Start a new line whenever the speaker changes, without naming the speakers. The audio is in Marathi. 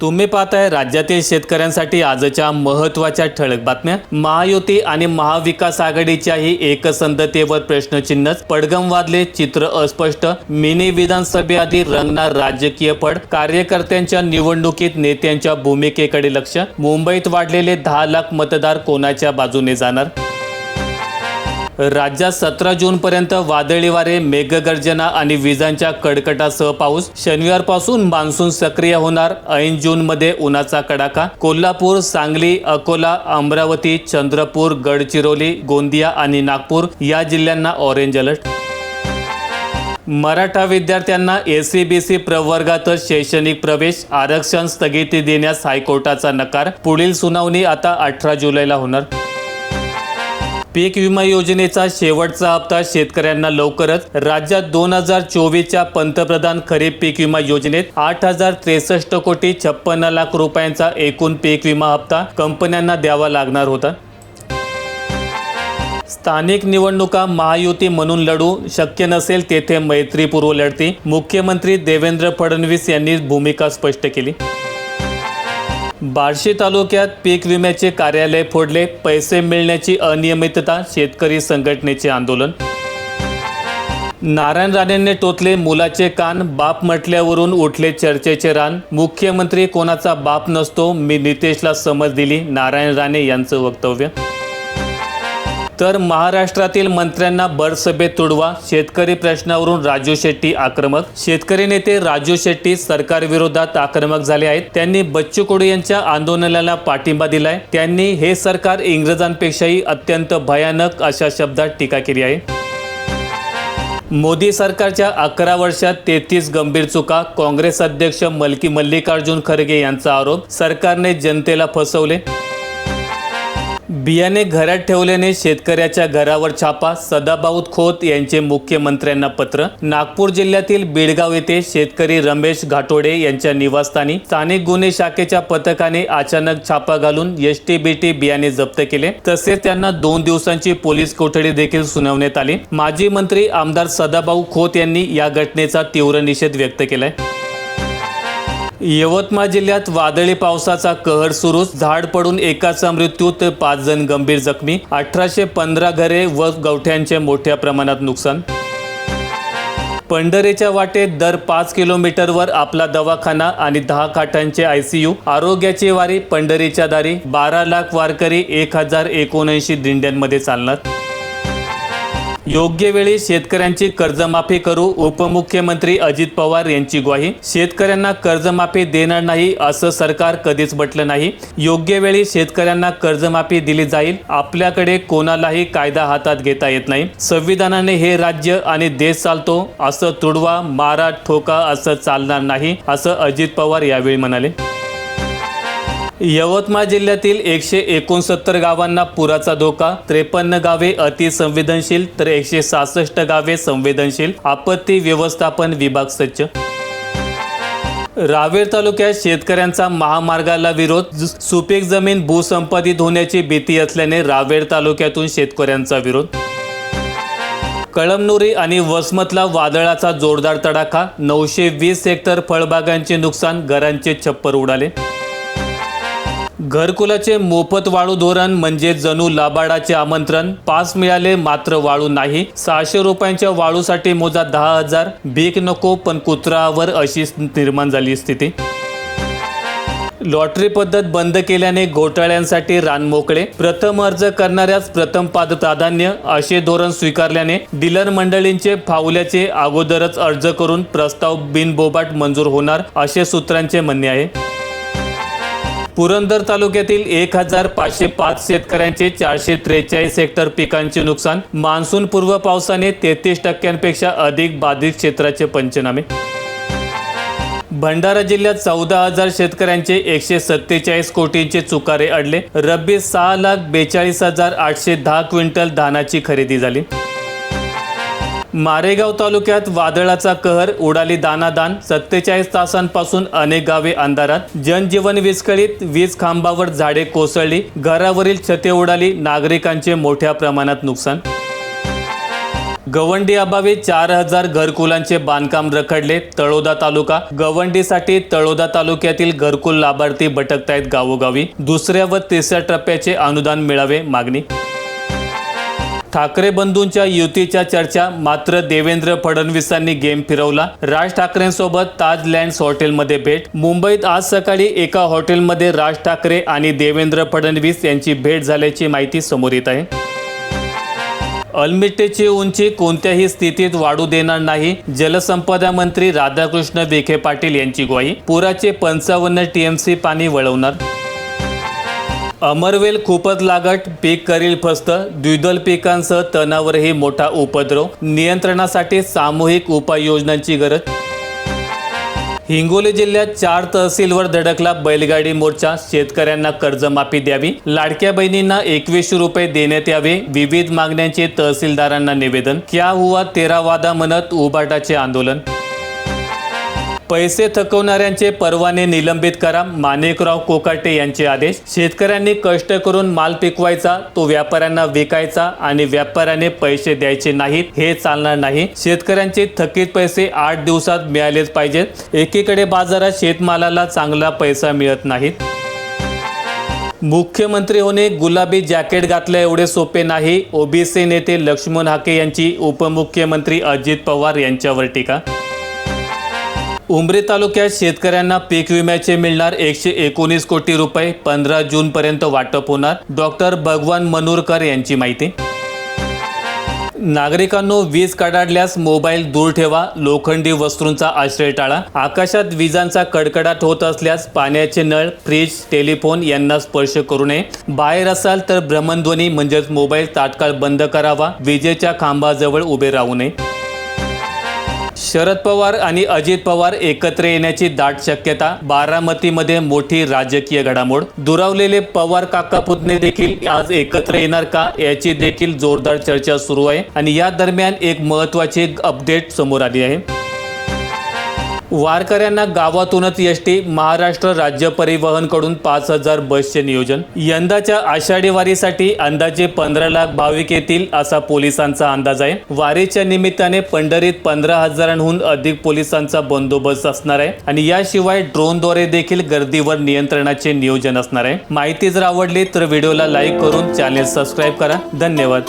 तुम्ही पाहताय राज्यातील शेतकऱ्यांसाठी आजच्या महत्त्वाच्या ठळक बातम्या. महायुती आणि महाविकास आघाडीच्याही एकसंधतेवर प्रश्नचिन्हच पडगम वादले चित्र अस्पष्ट. मिनी विधानसभेआधी रंगणार राजकीय पड कार्यकर्त्यांच्या निवडणुकीत नेत्यांच्या भूमिकेकडे लक्ष. मुंबईत वाढलेले दहा लाख मतदार कोणाच्या बाजूने जाणार? राज्यात सतरा जूनपर्यंत वादळी वारे मेघगर्जना आणि विजांच्या कडकटासह पाऊस. शनिवारपासून मान्सून सक्रिय होणार. ऐन जूनमध्ये उन्हाचा कडाका. कोल्हापूर सांगली अकोला अमरावती चंद्रपूर गडचिरोली गोंदिया आणि नागपूर या जिल्ह्यांना ऑरेंज अलर्ट. मराठा विद्यार्थ्यांना एसीबीसी प्रवर्गातच शैक्षणिक प्रवेश. आरक्षण स्थगिती देण्यास हायकोर्टाचा नकार. पुढील सुनावणी आता अठरा जुलैला होणार. पीक विमा योजनेचा शेवटचा हप्ता शेतकऱ्यांना लवकरच. राज्यात दोन हजार चोवीसच्या पंतप्रधान खरीप पीक विमा योजनेत आठ हजार त्रेसष्ट कोटी छप्पन्न लाख रुपयांचा एकूण पीक विमा हप्ता कंपन्यांना द्यावा लागणार होता. स्थानिक निवडणुका महायुती म्हणून लढू शक्य नसेल तेथे मैत्रीपूर्व लढती. मुख्यमंत्री देवेंद्र फडणवीस यांनी भूमिका स्पष्ट केली. बार्शी तालुक्यात पीक विम्याचे कार्यालय फोडले पैसे मिळण्याची अनियमितता शेतकरी संघटनेचे आंदोलन. नारायण राणेंनी टोचले मुलाचे कान बाप म्हटल्यावरून उठले चर्चेचे रान. मुख्यमंत्री कोणाचा बाप नसतो मी नितेशला समज दिली नारायण राणे यांचं वक्तव्य. तर महाराष्ट्रातील मंत्र्यांना बरसभेत तुडवा शेतकरी प्रश्नावरून राजू शेट्टी आक्रमक. शेतकरी नेते राजू शेट्टी सरकारविरोधात आक्रमक झाले आहेत. त्यांनी बच्चू कडू यांच्या आंदोलनाला पाठिंबा दिलाय. त्यांनी हे सरकार इंग्रजांपेक्षाही अत्यंत भयानक अशा शब्दात टीका केली आहे. मोदी सरकारच्या अकरा वर्षात तेहतीस गंभीर चुका काँग्रेस अध्यक्ष मलकी मल्लिकार्जुन खरगे यांचा आरोप. सरकारने जनतेला फसवले. बियाणे घरात ठेवल्याने शेतकऱ्याच्या घरावर छापा सदाभाऊ खोत यांचे मुख्यमंत्र्यांना पत्र. नागपूर जिल्ह्यातील बीडगाव येथे शेतकरी रमेश घाटोडे यांच्या निवासस्थानी स्थानिक गुन्हे शाखेच्या पथकाने अचानक छापा घालून एस टी बी टी बियाणे जप्त केले. तसेच त्यांना दोन दिवसांची पोलीस कोठडी देखील सुनावण्यात आली. माजी मंत्री आमदार सदाभाऊ खोत यांनी या घटनेचा तीव्र निषेध व्यक्त केलाय. यवतमाळ जिल्ह्यात वादळी पावसाचा कहर सुरूच. झाड पडून एकाचा मृत्यू तर पाच जण गंभीर जखमी. अठराशे पंधरा घरे व गवठ्यांचे मोठ्या प्रमाणात नुकसान. पंढरीच्या वाटेत दर पाच किलोमीटरवर आपला दवाखाना आणि दहा खाटांचे आयसीयू आरोग्याची वारी पंढरीच्या दारी. बारा लाख वारकरी एक हजार एकोणऐंशी दिंड्यांमध्ये चालणार. योग्य वेळी शेतकऱ्यांची कर्जमाफी करू उपमुख्यमंत्री अजित पवार यांची ग्वाही. शेतकऱ्यांना कर्जमाफी देणार नाही असं सरकार कधीच म्हटलं नाही. योग्य वेळी शेतकऱ्यांना कर्जमाफी दिली जाईल आपल्याकडे कोणालाही कायदा हातात घेता येत नाही. संविधानाने हे राज्य आणि देश चालतो असं तुडवा मारा ठोका असं चालणार नाही असं अजित पवार यावेळी म्हणाले. यवतमाळ जिल्ह्यातील एकशे एकोणसत्तर गावांना पुराचा धोका त्रेपन्न गावे अतिसंवेदनशील तर एकशे सहासष्ट गावे संवेदनशील आपत्ती व्यवस्थापन विभाग सज्ज. रावेर तालुक्यात शेतकऱ्यांचा महामार्गाला विरोध सुपीक जमीन भूसंपादित होण्याची भीती असल्याने रावेर तालुक्यातून शेतकऱ्यांचा विरोध. कळमनुरी आणि वसमतला वादळाचा जोरदार तडाखा नऊशे वीस हेक्टर फळबागांचे नुकसान घरांचे छप्पर उडाले. घरकुलाचे मोफत वाळू धोरण म्हणजे जणू लाबाडाचे आमंत्रण. पास मिळाले मात्र वाळू नाही. सहाशे रुपयांच्या वाळूसाठी मोजा दहा हजार. भीक नको पण कुत्रावर अशी निर्माण झाली स्थिती. लॉटरी पद्धत बंद केल्याने घोटाळ्यांसाठी रान मोकळे. प्रथम अर्ज करणाऱ्याच प्रथम पाद प्राधान्य. असे धोरण स्वीकारल्याने डीलर मंडळींचे फावल्याचे अगोदरच अर्ज करून प्रस्ताव बिनबोबाट मंजूर होणार असे सूत्रांचे म्हणणे आहे. पुरंदर तालुक्यातील एक हजार पाचशे पाच शेतकऱ्यांचे चारशे त्रेचाळीस हेक्टर पिकांचे नुकसान. मान्सून पूर्व पावसाने तेहतीस टक्क्यांपेक्षा अधिक बाधित क्षेत्राचे पंचनामे. भंडारा जिल्ह्यात चौदा हजार शेतकऱ्यांचे एकशे सत्तेचाळीस कोटींचे चुकारे अडले. रब्बी सहा लाख बेचाळीस हजार आठशे दहा क्विंटल धानाची खरेदी झाली. मारेगाव तालुक्यात वादळाचा कहर उडाली दानादान. सत्तेचाळीस तासांपासून अनेक गावे अंधारात. जनजीवन विस्कळीत वीज खांबावर झाडे कोसळली. घरावरील छते उडाली. नागरिकांचे मोठ्या प्रमाणात नुकसान. गवंडी अभावी चार हजार घरकुलांचे बांधकाम रखडले. तळोदा तालुका. गवंडीसाठी तळोदा तालुक्यातील घरकुल लाभार्थी भटकतायत गावोगावी. दुसऱ्या व तिसऱ्या टप्प्याचे अनुदान मिळावे मागणी. ठाकरे बंधूंच्या युतीच्या चर्चा मात्र देवेंद्र फडणवीसांनी गेम फिरवला. राज ठाकरेंसोबत ताज लँड्स हॉटेलमध्ये भेट. मुंबईत आज सकाळी एका हॉटेलमध्ये राज ठाकरे आणि देवेंद्र फडणवीस यांची भेट झाल्याची माहिती समोर येत आहे. अल्मिटेची उंची कोणत्याही स्थितीत वाढू देणार नाही जलसंपदा मंत्री राधाकृष्ण विखे पाटील यांची ग्वाही. पुराचे पंचावन्न टीएमसी पाणी वळवणार. अमरवेल खूपच लागट पीक करील फस्त द्विदल पिकांसह तणावरही मोठा उपद्रव नियंत्रणासाठी सामूहिक उपाययोजनांची गरज. हिंगोली जिल्ह्यात चार तहसीलवर धडकला बैलगाडी मोर्चा शेतकऱ्यांना कर्जमाफी द्यावी लाडक्या बहिणींना एकवीसशे रुपये देण्यात यावे विविध मागण्यांचे तहसीलदारांना निवेदन क्या हुआ तेरा वादा म्हणत उबाटाचे आंदोलन. पैसे थकवणाऱ्यांचे परवाने निलंबित करा. माणिकराव कोकाटे यांचे आदेश. शेतकऱ्यांनी कष्ट करून माल पिकवायचा तो व्यापाऱ्यांना विकायचा आणि व्यापाऱ्याने पैसे द्यायचे नाहीत हे चालणार नाही. शेतकऱ्यांचे थकीत पैसे आठ दिवसात मिळालेच पाहिजेत. एकीकडे बाजारात शेतमालाला चांगला पैसा मिळत नाहीत. मुख्यमंत्री होणे गुलाबी जॅकेट घातल्या एवढे सोपे नाही. ओबीसी नेते लक्ष्मण हाके यांची उपमुख्यमंत्री अजित पवार यांच्यावर टीका उमरे तालुक्यात शेतकऱ्यांना पीक विम्याचे मिळणार एकशे एकोणीस कोटी रुपये. पंधरा जून पर्यंत वाटप होणार. डॉक्टर भगवान मनूरकर यांची माहिती. नागरिकांनो वीज कडाडल्यास मोबाईल दूर ठेवा. लोखंडी वस्तूंचा आश्रय टाळा. आकाशात विजांचा कडकडाट होत असल्यास पाण्याचे नळ फ्रीज टेलिफोन यांना स्पर्श करू नये. बाहेर असाल तर भ्रमणध्वनी म्हणजेच मोबाईल तात्काळ बंद करावा. विजेच्या खांबाजवळ उभे राहू नये. शरद पवार आणि अजित पवार एकत्र येण्याची दाट शक्यता बारामतीमध्ये मोठी राजकीय घडामोड. दुरावलेले पवार काका पुतणे देखील आज एकत्र येणार का याची देखील जोरदार चर्चा सुरू आहे. आणि या दरम्यान एक महत्वाची अपडेट समोर आली आहे. वारकऱ्यांना गावातूनच एस टी महाराष्ट्र राज्य परिवहनकडून पाच हजार बसचे नियोजन. यंदाच्या आषाढी वारीसाठी अंदाजे पंधरा लाख भाविक येतील असा पोलिसांचा अंदाज आहे. वारीच्या निमित्ताने पंढरीत पंधरा हजारांहून अधिक पोलिसांचा बंदोबस्त असणार आहे आणि याशिवाय ड्रोनद्वारे देखील गर्दीवर नियंत्रणाचे नियोजन असणार आहे. माहिती जर आवडली तर व्हिडिओला लाईक करून चॅनेल सबस्क्राईब करा. धन्यवाद.